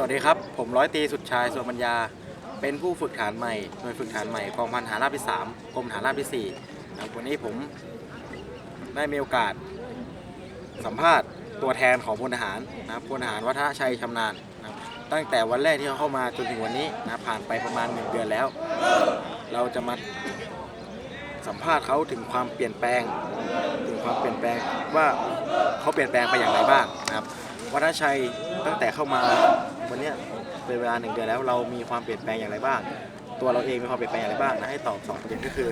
สวัสดีครับ ผมร้อยตีสุดชายส่วนปัญญาเป็นผู้ฝึกฐานใหม่หน่วยฝึกฐานใหม่กองพันฐานราบที่ 3 กรมฐานราบที่4นะครับวันนี้ผมได้มีโอกาสสัมภาษณ์ตัวแทนของพลทหารนะครับพลทหารวัฒนชัยชำนาญนะครับตั้งแต่วันแรกที่เขาเข้ามาจนถึงวันนี้นะผ่านไปประมาณหนึ่งเดือนแล้ว เราจะมาสัมภาษณ์เขาถึงความเปลี่ยนแปลง ถึงความเปลี่ยนแปลงว่าเขาเปลี่ยนแปลงไปอย่างไรบ้างนะครับวัฒนชัยตั้งแต่เข้ามา วันนี้เป็นเวลาหนึ่งเดือนแล้วเรามีความเปลี่ยนแปลงอย่างไรบ้าง ตัวเราเองมีความเปลี่ยนแปลงอย่างไรบ้างนะให้ตอบสองประเด็นก็คือ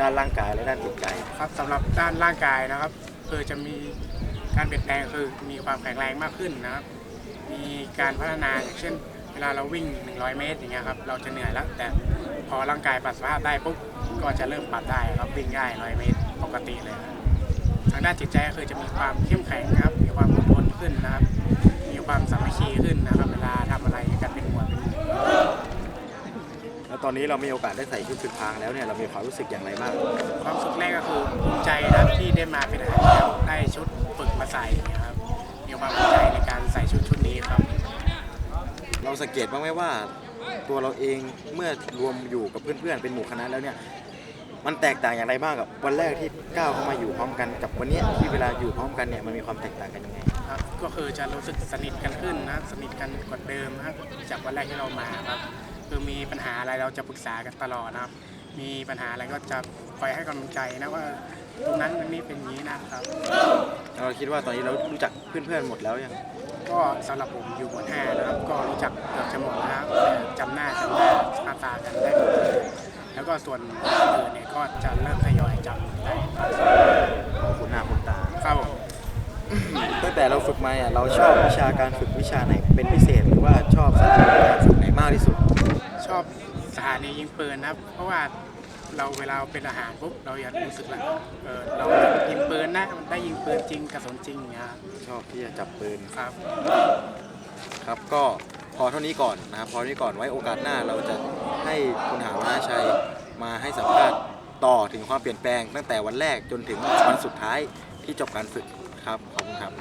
ด้านร่างกายและด้านจิตใจ ครับสำหรับด้านร่างกายนะครับ คือจะมีการเปลี่ยนแปลงคือมีความแข็งแรงมากขึ้นนะครับ มีการพัฒนาอย่างเช่น เวลาเราวิ่ง 100 เมตรอย่างเงี้ยครับเราจะเหนื่อยแล้ว แต่พอร่างกายปรับสภาพได้ปุ๊บก็จะเริ่มปรับได้ครับวิ่งได้100 เมตรปกติเลยครับทางด้านจิตใจก็คือจะมีความเข้มแข็งนะครับ มีความอดทนขึ้นนะครับ ความสามัคคีขึ้นนะครับเวลาทำอะไรกันเป็นหมวดเป็นหมู่แล้วตอนนี้เรามีโอกาสได้ใส่ชุดฝึกพรางแล้วเนี่ยเรามีความรู้สึกอย่างไรบ้างความสุขแรกก็คือภูมิใจนะครับที่ได้มาเป็นทหารแล้วได้ชุดฝึกมาใส่นะครับมีความภูมิใจในการใส่ชุดชุดนี้ครับ เราสังเกตบ้างไหมว่า ตัวเราเองเมื่อรวมอยู่กับเพื่อนๆเป็นหมู่คณะแล้วเนี่ย มันแตกต่างอย่างไรบ้างกับวันแรกที่ก้าวเข้ามาอยู่พร้อมกันกับวันเนี้ยที่เวลาอยู่พร้อมกันเนี่ยมันมีความแตกต่างกันยังไงครับก็คือจะรู้สึกสนิทกันขึ้นนะสนิทกันกว่าเดิมนะครับจากวันแรกที่เรามาครับคือมีปัญหาอะไรเราจะปรึกษากันตลอดนะครับ มีปัญหาอะไรก็จะคอยให้กำลังใจนะว่าตรงนั้นตรงนี้เป็นอย่างนี้นะครับแล้วเราคิดว่าตอนนี้เรารู้จักเพื่อนๆหมดแล้วยังก็สำหรับผมอยู่หมวดห้านะครับ ก็รู้จักเกือบจะหมดแล้วนะครับแต่จำหน้าจำ ส่วนอื่นเนี่ยก็จะเริ่มทยอยจำได้ครับคุณหน้าคุณตา ครับผมตั้งแต่เราฝึกมาเนี่ยเราชอบวิชาการฝึกวิชาไหนเป็นพิเศษหรือว่าชอบสถานีการฝึกไหนมากที่สุด ชอบสถานียิงปืนนะครับ เพราะว่าเราเวลาเป็นอาหารปุ๊บเราอยากรู้สึกแล้วเออเรายิงปืนนะมันได้ยิงปืนจริงกระสุนจริงอย่างเงี้ยครับชอบที่จะจับปืนครับ ครับก็พอเท่านี้ก่อนนะครับพอเท่านี้ก่อนไว้โอกาสหน้าเราจะให้คุณหาวนาชัย มาให้สัมภาษณ์ต่อถึงความเปลี่ยนแปลงตั้งแต่วันแรกจนถึงวันสุดท้ายที่จบการฝึกครับ ขอบคุณครับ